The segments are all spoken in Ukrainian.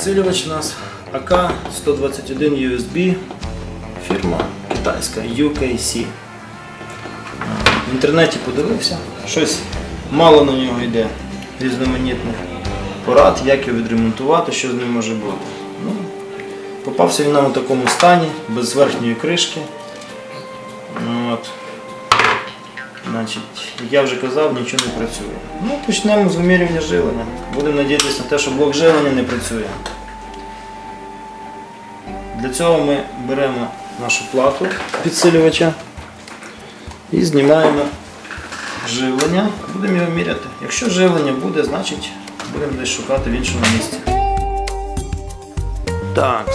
Підсилювач у нас АК-121 USB, фірма китайська UKC. В інтернеті подивився, щось мало на нього йде різноманітних порад, як його відремонтувати, що з ним може бути. Ну, попався він нам у такому стані, без верхньої кришки. Ну, От. Значить, я вже казав, нічого не працює. Ну, почнемо з вимірювання живлення. Будемо надіятися на те, що блок живлення не працює. Для цього ми беремо нашу плату підсилювача і знімаємо живлення. Будемо його міряти. Якщо живлення буде, значить будемо десь шукати в іншому місці. Так,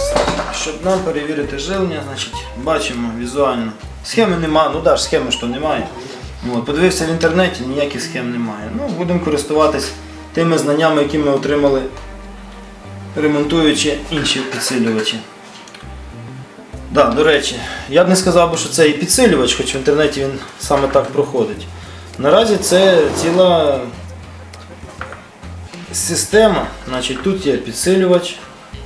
щоб нам перевірити живлення, значить бачимо візуально. Схеми немає, ну да, ж схеми що немає. От, подивився в інтернеті, ніяких схем немає. Ну, будемо користуватись тими знаннями, які ми отримали, ремонтуючи інші підсилювачі. Да, до речі, я б не сказав, би, що це і підсилювач, хоч в інтернеті він саме так проходить. Наразі це ціла система. Значить, тут є підсилювач,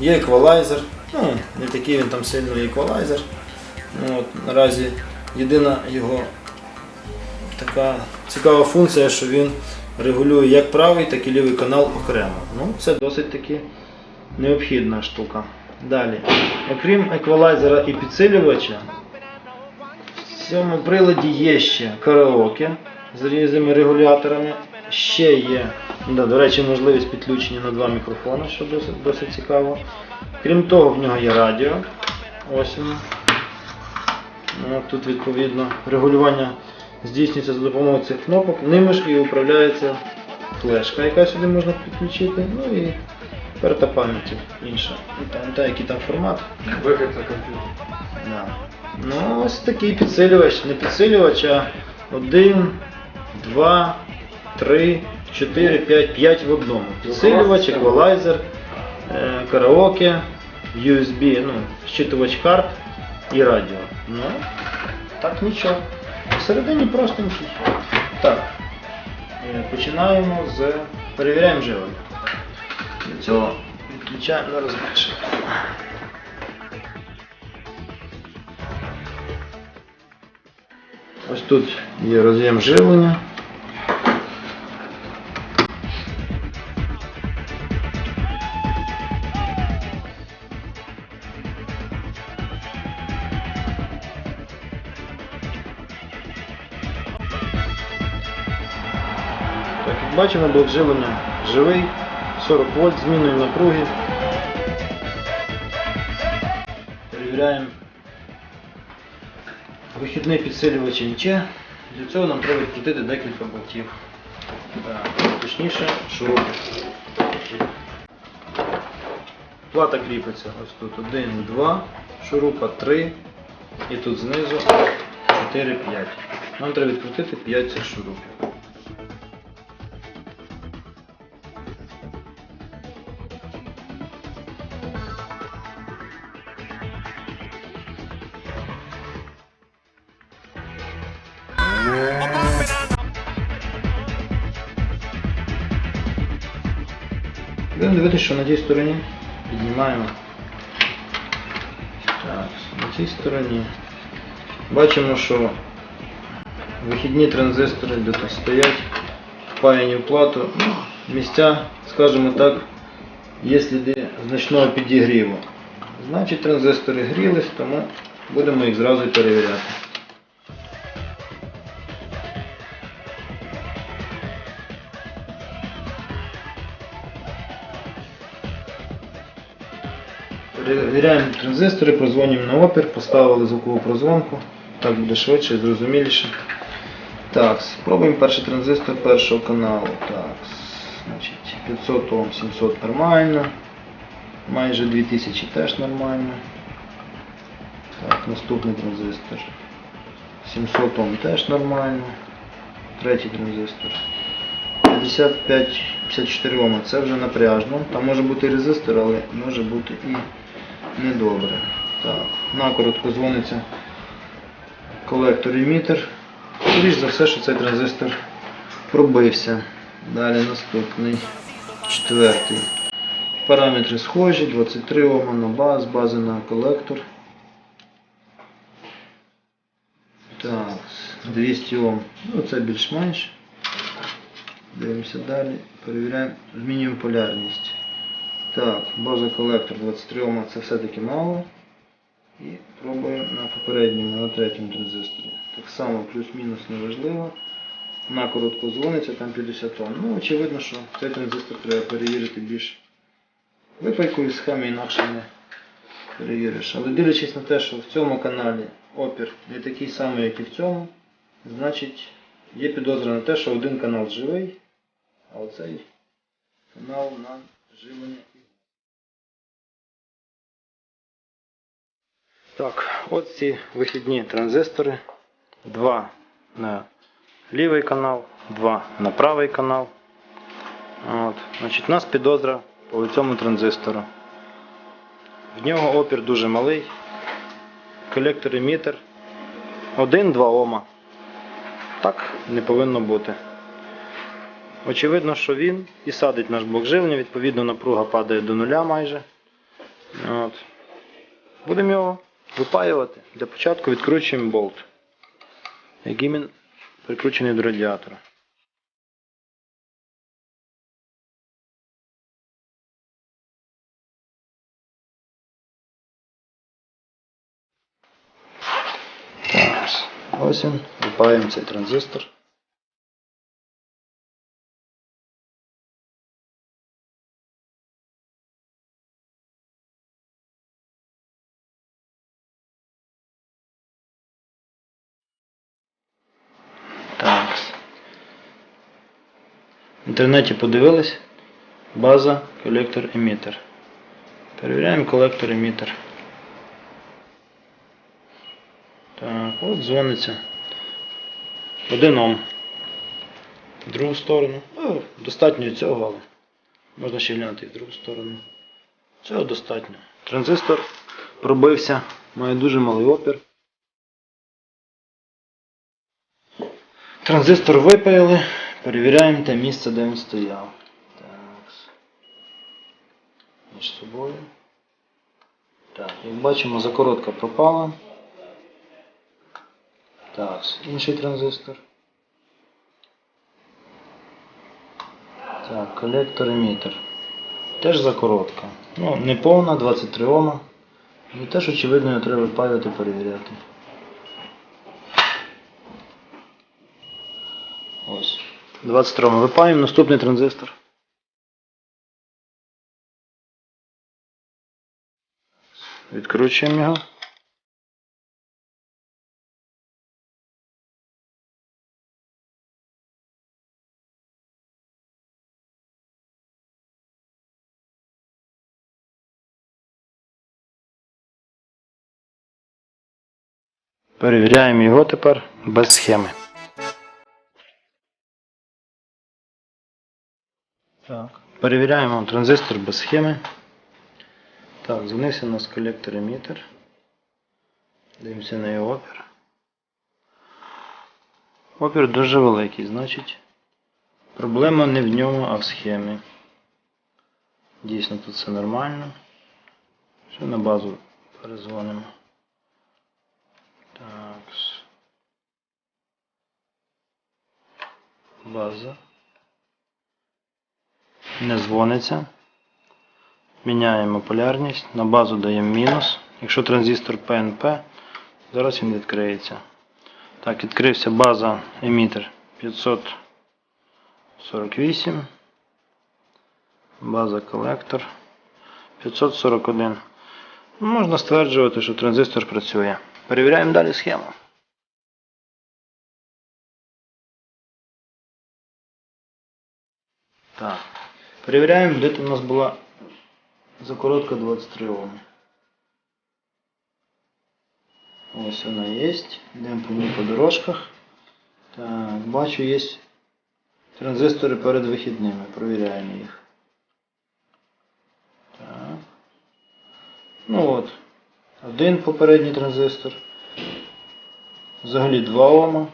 є еквалайзер. Ну, не такий він там сильний еквалайзер. Ну, от, наразі єдина його така цікава функція, що він регулює як правий, так і лівий канал окремо. Ну, це досить таки необхідна штука. Далі. Окрім еквалайзера і підсилювача, в цьому приладі є ще караоке з різними регуляторами. Ще є, да, до речі, можливість підключення на два мікрофони, що досить, досить цікаво. Крім того, в нього є радіо. Ось воно. Ну, Тут відповідно регулювання здійснюється за допомогою цих кнопок. Ними ж і управляється флешка, яка сюди можна підключити. Ну і карта пам'яті інша. Ну, Там, та, який там формат. Вихід на комп'ютер. Да. Ну, ось такий підсилювач, не підсилювач, а 1, 2, 3, 4, 5, 5 в одному. Підсилювач, еквалайзер, е, караоке, USB, ну, щитувач карт і радіо. Ну, так нічого. Всередині простенький. Так. Е, Починаємо з. Перевіряємо живлення. Для цього відключаємо на розмірчик. Ось тут є роз'єм живлення. Як бачимо, живлення живий, 40 вольт зміною напруги. Перевіряємо Вихідний підсилювач НЧ. Для цього нам треба відкрутити декілька болтів. Точніше, шурупи. Плата кріпиться ось тут 1, 2, шурупа 3 і тут знизу 4, 5. Нам треба відкрутити 5 цих шурупів. Будемо дивитися, що на тій стороні піднімаємо. Так, на цій стороні. Бачимо, що вихідні транзистори де тут стоять, впаяні плату. Місця, скажімо так, є сліди значного підігріву. Значить транзистори грілись, тому будемо їх зразу перевіряти. Транзистори, прозвонюємо на опір, поставили звукову прозвонку. Так буде швидше і зрозуміліше. Так, спробуємо перший транзистор першого каналу. Так, значить 500 Ом, 700 нормально. Майже 2000 теж нормально. Так, наступний транзистор. 700 Ом теж нормально. Третій транзистор. 55-54 Ома, це вже напряжно. Там може бути резистор, але може бути і недобре. Так, на коротко дзвониться колектор емітер. Скоріш за все, що цей транзистор пробився. Далі наступний, четвертий. Параметри схожі, 23 Ом на баз, бази на колектор. Так, 200 Ом. Ну це більш-менш. Дивимося далі. Перевіряємо, змінюємо полярність. Так, база колектор 23 Ом це все-таки мало. І пробуємо на попередньому, на третьому транзисторі. Так само плюс-мінус неважливо. На коротко дзвониться, там 50 Ом. Ну, очевидно, що цей транзистор треба перевірити більш випайкою схеми інакше не перевіриш. Але дивлячись на те, що в цьому каналі опір не такий самий, як і в цьому, значить є підозра на те, що один канал живий, а оцей канал на живлення. Так, от ці вихідні транзистори. Два на лівий канал, два на правий канал. От. Значить, у нас підозра по цьому транзистору. В нього опір дуже малий. Колектор емітер 1-2 Ома. Так не повинно бути. Очевидно, що він і садить наш блок живлення, відповідно напруга падає до нуля майже. От. Будемо його випаювати. Для початку відкручуємо болт, який він прикручений до радіатора. Ось він. Випаємо цей транзистор. Інтернеті подивились. База, колектор, емітер. Перевіряємо колектор, емітер. Так, от дзвониться. Один Ом. В другу сторону. Ну, достатньо цього, але можна ще глянути в другу сторону. Цього достатньо. Транзистор пробився, має дуже малий опір. Транзистор випаяли, перевіряємо те місце, де він стояв. Так. Між собою. Так, як бачимо, закоротка пропала. Так, інший транзистор. Так, колектор емітер. Теж закоротка. Ну, не повна, 23 Ома. І теж, очевидно, треба випаювати, перевіряти. Ось. 23 Випаємо наступний транзистор. Відкручуємо його. Перевіряємо його тепер без схеми. Так. Перевіряємо транзистор без схеми. Так, дзвонився у нас колектор емітер. Дивимося на його опір. Опір дуже великий, значить проблема не в ньому, а в схемі. Дійсно тут все нормально. Ще на базу перезвонимо. Так. База. Не дзвониться. Міняємо полярність. На базу даємо мінус. Якщо транзистор PNP, зараз він відкриється. Так, відкрився база емітер 548. База колектор 541. Ну, Можна стверджувати, що транзистор працює. Перевіряємо далі схему. Так. Перевіряємо, де там у нас була закоротка 23 Ом. Ось вона є. Йдемо по ній по дорожках. Так, бачу, є транзистори перед вихідними. Провіряємо їх. Так. Ну от. Один попередній транзистор. Взагалі 2 Ома.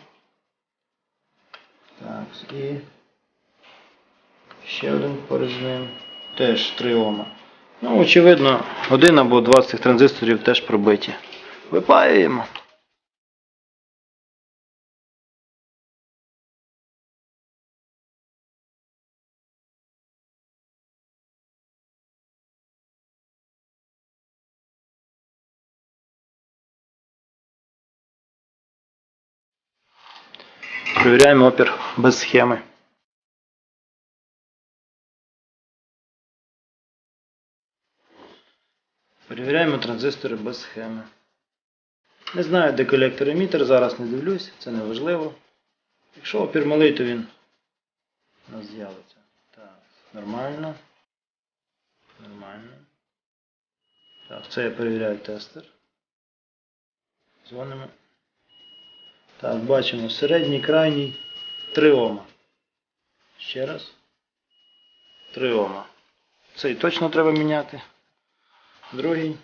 Так, і ще один поряд з ним. Теж 3 Ома. Ну, очевидно, один або два з цих транзисторів теж пробиті. Випаюємо. Перевіряємо опір без схеми. Перевіряємо транзистори без схеми. Не знаю, де колектор емітер, зараз не дивлюсь, це не важливо. Якщо опір малий, то він у нас з'явиться. Так, нормально. Нормально. Так, це я перевіряю тестер. Дзвонимо. Так, бачимо середній, крайній 3 Ома. Ще раз. 3 Ома. Цей точно треба міняти. Другий.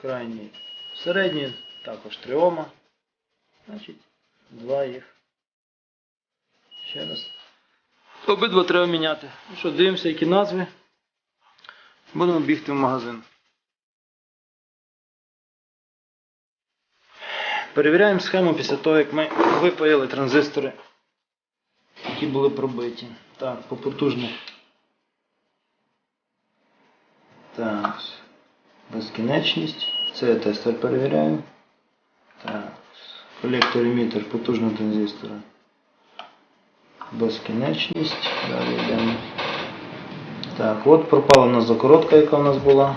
Крайній. Середній також 3 Значить, два їх. Ще раз. Обидва треба міняти. Ну що, дивимося, які назви. Будемо бігти в магазин. Перевіряємо схему після того, як ми випаяли транзистори, які були пробиті. Так, по потужних. Так. Безкінечність. Це я тестер перевіряю. Так. Колектор емітер потужного транзистора. Безкінечність. Далі йдемо. Так, от пропала у нас закоротка, яка у нас була.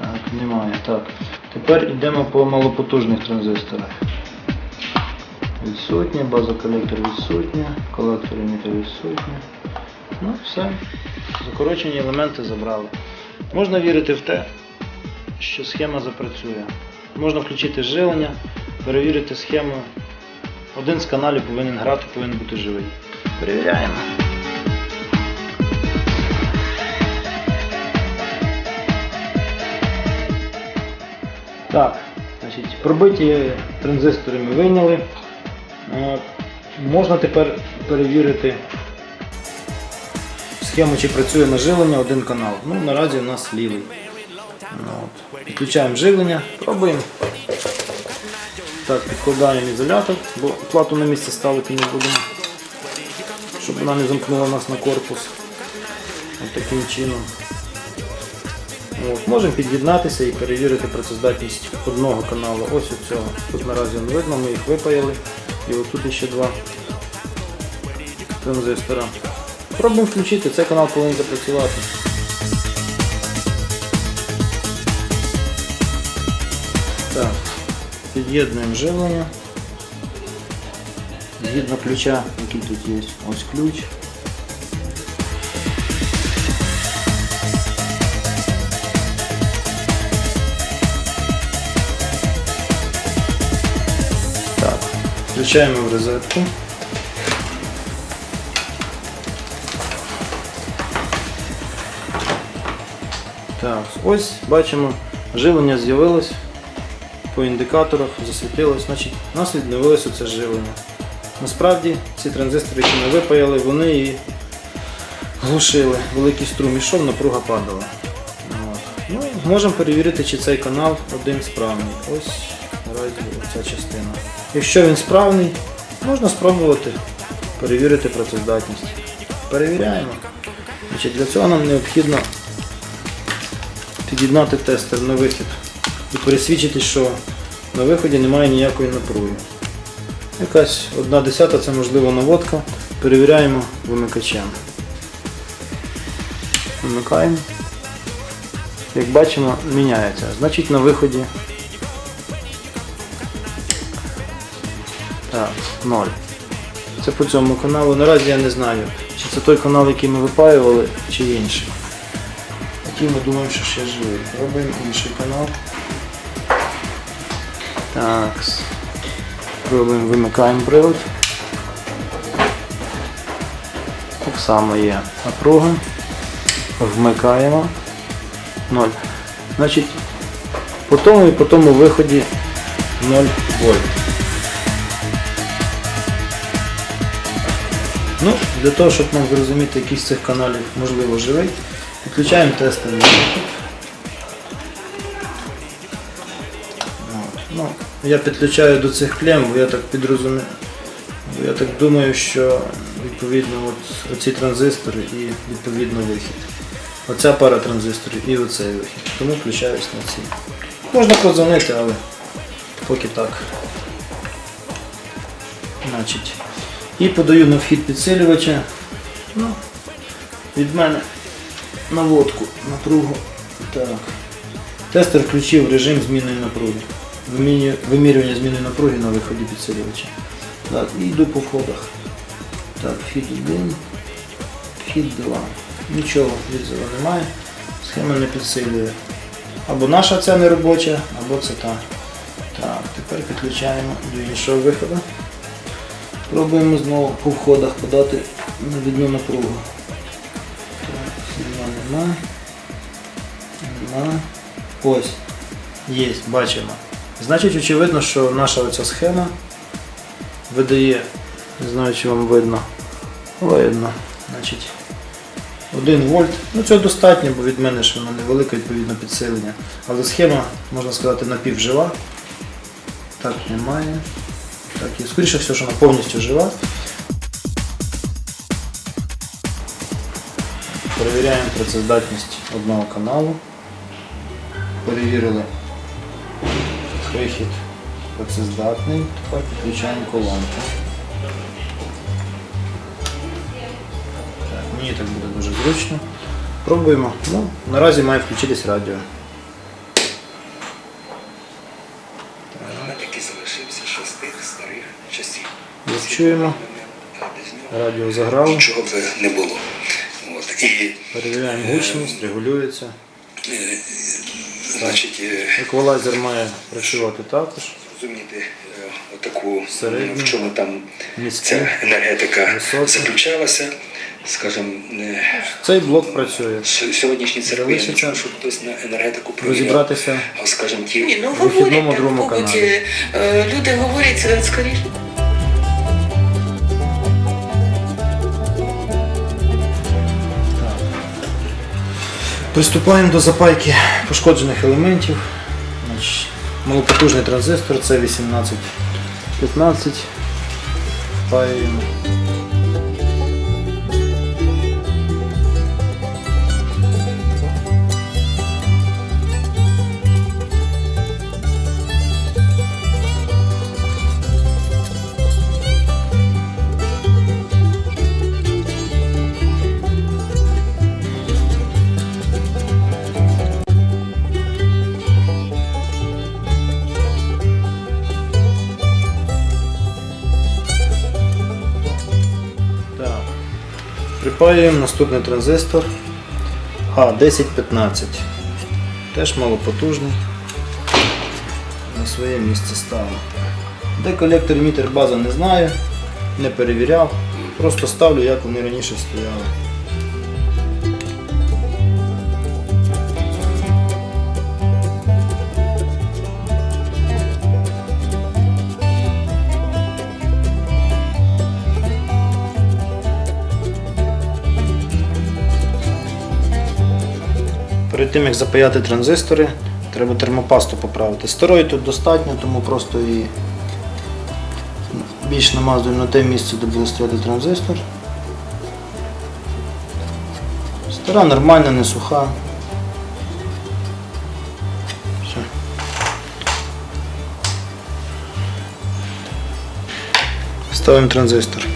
Так, немає. Так. Тепер йдемо по малопотужних транзисторах. Відсутня, база колектор відсутня, колектор емітер відсутня. Ну, все. Закорочені елементи забрали. Можна вірити в те, що схема запрацює. Можна включити живлення, перевірити схему. Один з каналів повинен грати, повинен бути живий. Перевіряємо. Так, значить, пробиті транзистори ми вийняли. Е, Можна тепер перевірити схему, чи працює на живлення один канал. Ну, наразі у нас лівий. Ну, от. Підключаємо живлення, пробуємо. Так, підкладаємо ізолятор, бо плату на місце ставити не будемо, щоб вона не замкнула нас на корпус. От таким чином. От, можемо під'єднатися і перевірити працездатність одного каналу. Ось у цього. Тут наразі не видно, ми їх випаяли. І отут ще два транзистора. Пробуємо включити, цей канал повинен запрацювати. Так, під'єднуємо живлення. Згідно ключа, який тут є. Ось ключ. Включаємо в розетку. Ось бачимо, живлення з'явилось по індикаторах, засвітилось, значить у нас відновилося це живлення. Насправді ці транзистори, які ми випаяли, вони і глушили. Великий струм ішов, напруга падала. Ну, можемо перевірити, чи цей канал один справний. Ось наразі ця частина. Якщо він справний, можна спробувати перевірити працездатність. Перевіряємо. Значить, для цього нам необхідно під'єднати тестер на вихід і пересвідчити, що на виході немає ніякої напруги. Якась одна десята це можливо наводка. Перевіряємо вимикачем. Вимикаємо. Як бачимо, міняється. Значить на виході так, 0. Це по цьому каналу. Наразі я не знаю, чи це той канал, який ми випаювали, чи інший. Який ми думаємо, що ще живий. Робимо інший канал. Так. Пробуємо вимикаємо привод. Так само є напруга. Вмикаємо. 0. Значить, по тому і по тому виході 0 вольт. Ну, для того, щоб нам зрозуміти, який з цих каналів можливо живий, підключаємо тестовий вихід. Ну, я підключаю до цих клем, бо я так підрозумію. Я так думаю, що відповідно от оці транзистори і відповідно вихід. Оця пара транзисторів і оцей вихід. Тому включаюсь на ці. Можна подзвонити, але поки так. Значить, і подаю на вхід підсилювача. Ну, від мене наводку, напругу. Так. Тестер включив режим зміни напруги. Вимірювання зміни напруги на виході підсилювача. Так, і йду по входах. Так, вхід 1, вхід 2. Нічого відзиву немає. Схема не підсилює. Або наша ця не робоча, або це та. Так, тепер підключаємо до іншого виходу. Пробуємо знову по входах подати навідну напругу. Нема. Нема. Ось. Є, бачимо. Значить, очевидно, що наша оця схема видає, не знаю, чи вам видно. Видно. Значить, 1 вольт. Ну цього достатньо, бо від мене ж вона невелика відповідно підсилення. Але схема, можна сказати, напівжива. Так, немає. Так, і скоріше все, що вона повністю жива. Перевіряємо працездатність одного каналу. Перевірили вихід працездатний. Тепер підключаємо колонку. Так, мені так буде дуже зручно. Пробуємо. Ну, наразі має включитись радіо. Чуємо, радіо заграло. Нічого вже не було. Перевіряємо гучність, регулюється. е, значить, е, Еквалайзер має працювати також. розуміти е, отаку, Середню. в чому там Низьку. ця енергетика Високу. заключалася. Скажімо, е, Цей блок працює. с- сьогоднішні церкви я не чув, щоб хтось на енергетику провіряв. Розібратися. А скажімо, ті Ні, ну вихідному говорять, так, другому каналі. е, люди говорять е, скоріше. Приступаємо до запайки пошкоджених елементів. Малопотужний транзистор це 1815. Впаюємо. Припаюємо наступний транзистор А1015. Теж малопотужний. На своє місце ставлю. Де колектор мітер база не знаю, не перевіряв. Просто ставлю, як вони раніше стояли. Тим як запаяти транзистори, треба термопасту поправити. Старої тут достатньо, тому просто її більш намазуємо на те місце, де буде стояти транзистор. Стара нормальна, не суха. Все. Ставимо транзистор.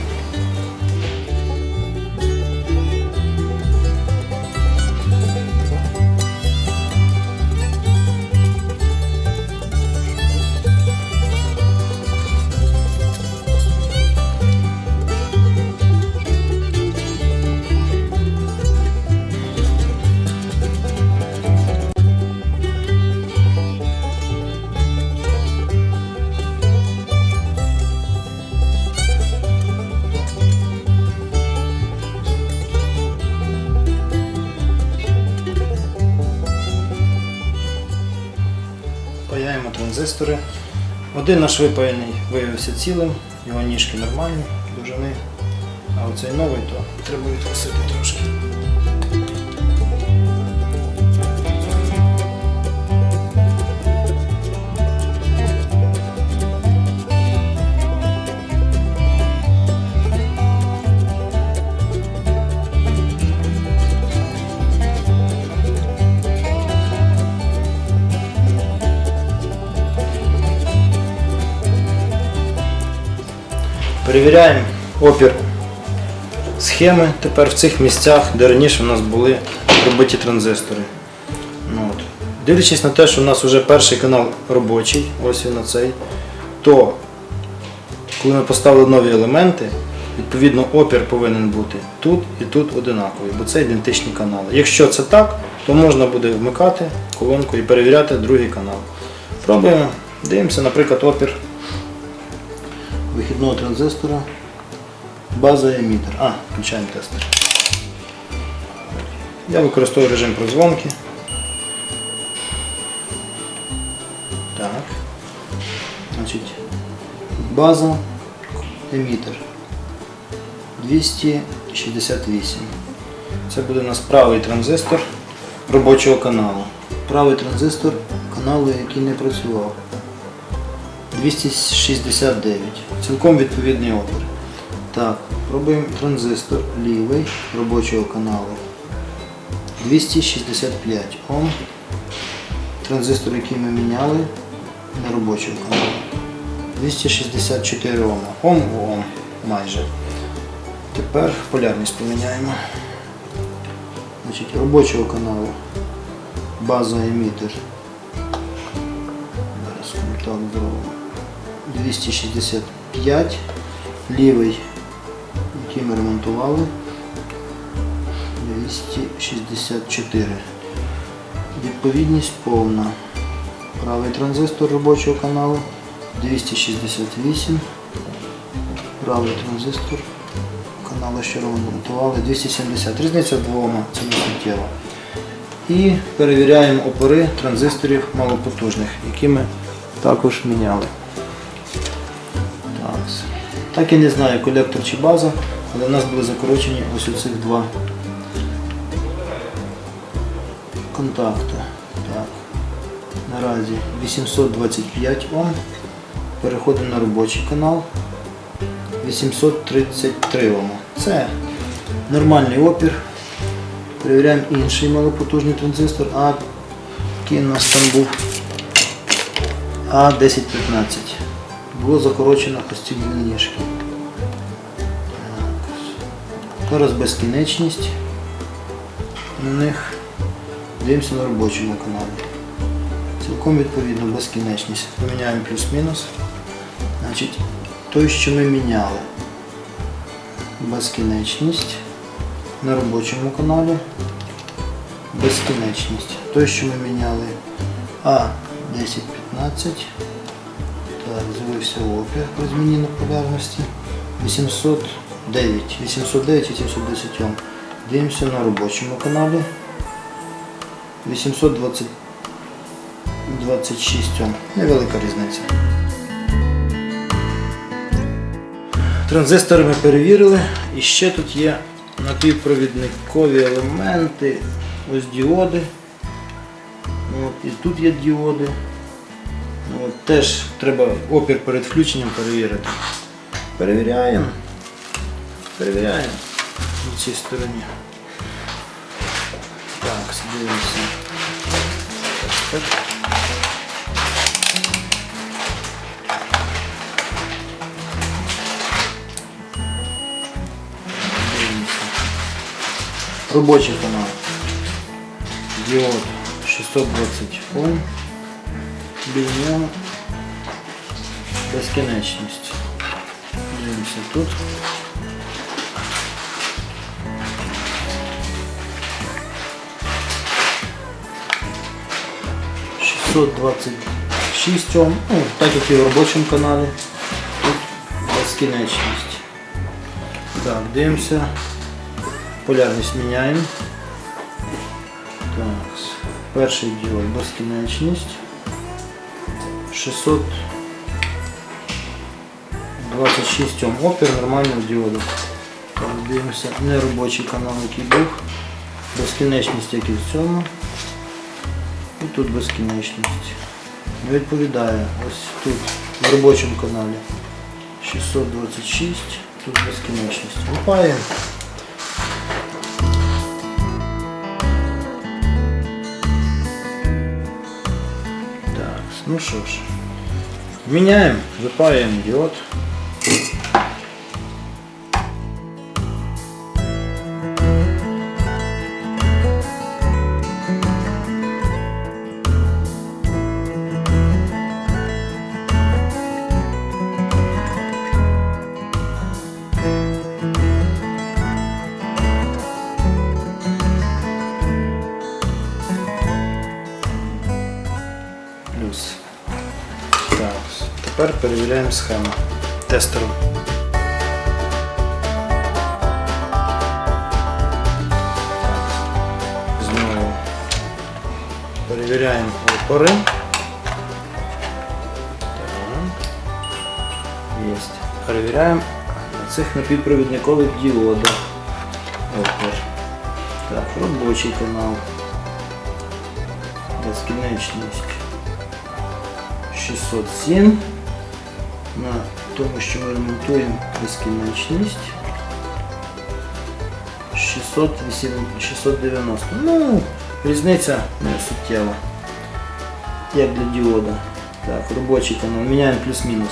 Паяємо. Один наш випаяний виявився цілим, його ніжки нормальні, довжини. А оцей новий, то треба відкусити трошки. Перевіряємо опір схеми тепер в цих місцях, де раніше у нас були пробиті транзистори. Ну, от. Дивлячись на те, що у нас вже перший канал робочий, ось він цей, то коли ми поставили нові елементи, відповідно опір повинен бути тут і тут одинаковий, бо це ідентичні канали. Якщо це так, то можна буде вмикати колонку і перевіряти другий канал. Пробуємо, дивимося, наприклад, опір вихідного транзистора. База емітер. А, включаємо тестер. Я використовую режим прозвонки. Так. Значить, база емітер 268. Це буде у нас правий транзистор робочого каналу. Правий транзистор каналу, який не працював. 269. Цілком відповідний опір. Так, пробуємо транзистор лівий робочого каналу. 265 Ом. Транзистор, який ми міняли на робочому каналі. 264 Ома. Ом в Ом майже. Тепер полярність поміняємо. Значить, робочого каналу. База емітер. Зараз контакт зробимо. 265. Лівий, який ми ремонтували. 264. Відповідність повна. Правий транзистор робочого каналу 268. Правий транзистор каналу, що ремонтували 270. Різниця двома, це не суттєво. І перевіряємо опори транзисторів малопотужних, які ми також міняли. Так. Я не знаю, колектор чи база, але в нас були закорочені ось оцих два контакти. Так. Наразі 825 Ом. Переходимо на робочий канал. 833 Ом. Це нормальний опір. Перевіряємо інший малопотужний транзистор, а який у нас там був А1015 було закорочено ось ці ніжки. Зараз безкінечність на них. Дивимося на робочому каналі. Цілком відповідно безкінечність. Поміняємо плюс-мінус. Значить, той, що ми міняли. Безкінечність на робочому каналі. Безкінечність. Той, що ми міняли А1015. Так, з'явився опір при зміні на полярності. 809, 809 і 710 Ом. Дивимося на робочому каналі. 820 26 Ом. Невелика різниця. Транзистори ми перевірили. І ще тут є напівпровідникові елементи. Ось діоди. От, і тут є діоди. Ну, От, теж треба опір перед включенням перевірити. Перевіряємо. Перевіряємо на цій стороні. Так, дивимося. Так. Дивимося. Робочий канал. Діод 620 Ом біля нього безкінечність. Дивимося тут. Шістсот двадцять шість Ом, ну, так як і в робочому каналі. Тут безкінечність. Так, дивимося. Полярність міняємо. Так, перший діод безкінечність. 626 Ом. Опір нормального діоду. Так, Дивимося неробочий канал, який був. Безкінечність, як і в цьому. І тут безкінечність. Не Відповідає ось тут в робочому каналі 626, тут безкінечність. Лупаємо. Так, ну що ж. Міняємо, випаюємо діод. Тепер схему тестером. Знову перевіряємо опори. Так. Єсть. Перевіряємо на цих напівпровідникових діодах. Опор. Так, робочий канал. Безкінечність. 607 на тому, що ми ремонтуємо безкінечність 608, 690. Ну, різниця не суттєва. Як для діода. Так, робочий канал. Міняємо плюс-мінус.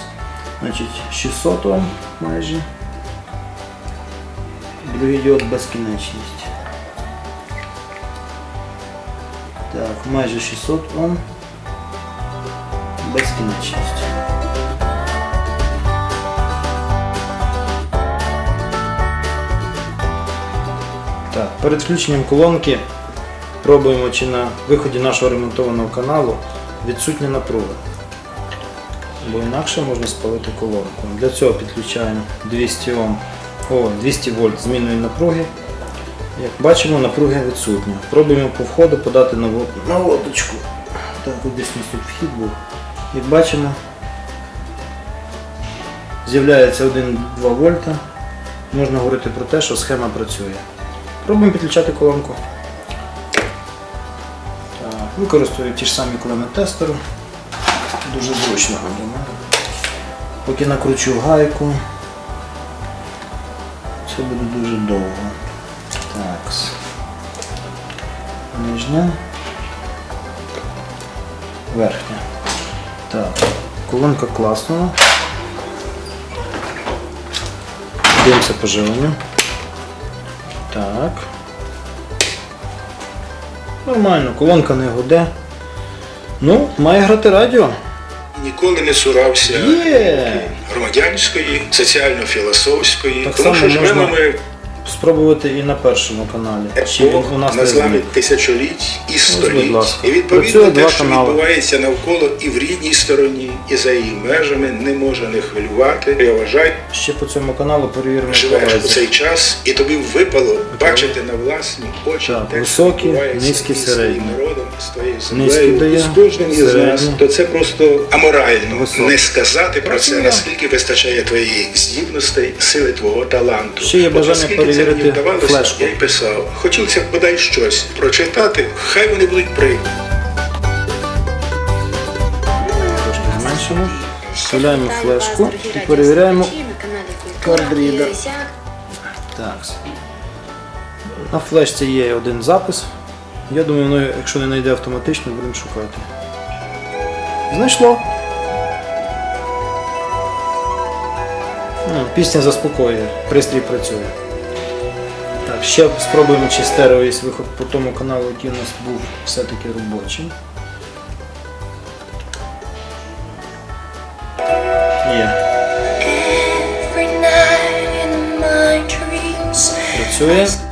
Значить, 600 Ом майже. Другий діод безкінечність. Так, майже 600 Ом безкінечність. Так, перед включенням колонки пробуємо, чи на виході нашого ремонтованого каналу відсутня напруга. Бо інакше можна спалити колонку. Для цього підключаємо 200 Ом, о, 200 вольт змінної напруги. Як бачимо, напруга відсутня. Пробуємо по входу подати навод- наводочку. Так, десь тут вхід був. Як бачимо, з'являється 1-2 вольта. Можна говорити про те, що схема працює. Пробуємо підключати колонку. Використовую ті ж самі клеми тестеру. Дуже зручно для. Поки накручу гайку. Це буде дуже довго. Так. Нижня. Верхня. Так, колонка класна. Дивимося по живленню. Так. Нормально, колонка не гуде. Ну, має грати радіо. Ніколи не цурався Є! громадянської, соціально-філософської, Так тому що само живемо можна ми Спробувати і на першому каналі. Чи він у нас на зламі тисячоліть і століть. І відповідно те, що відбувається навколо і в рідній стороні, і за її межами, не може не хвилювати. Я вважаю, Ще по цьому каналу перевіримо живеш у цей час, і тобі випало бачити на власні очі те, високі, що низькі, середні. народом, з твоєю землею, з кожним із нас, то це просто аморально не сказати про це, наскільки вистачає твоєї здібностей, сили твого таланту. Ще є бажання перевірити мені флешку. Я й писав. Хотілося б бодай щось прочитати, хай вони будуть при. Трошки зменшимо. Вставляємо флешку і перевіряємо кардрідер. Так. На флешці є один запис. Я думаю, воно, якщо не знайде автоматично, будемо шукати. Знайшло. Ну, пісня заспокоює, пристрій працює. Ще спробуємо, чи стерео є виход по тому каналу, який у нас був все-таки робочий. Є. Працює.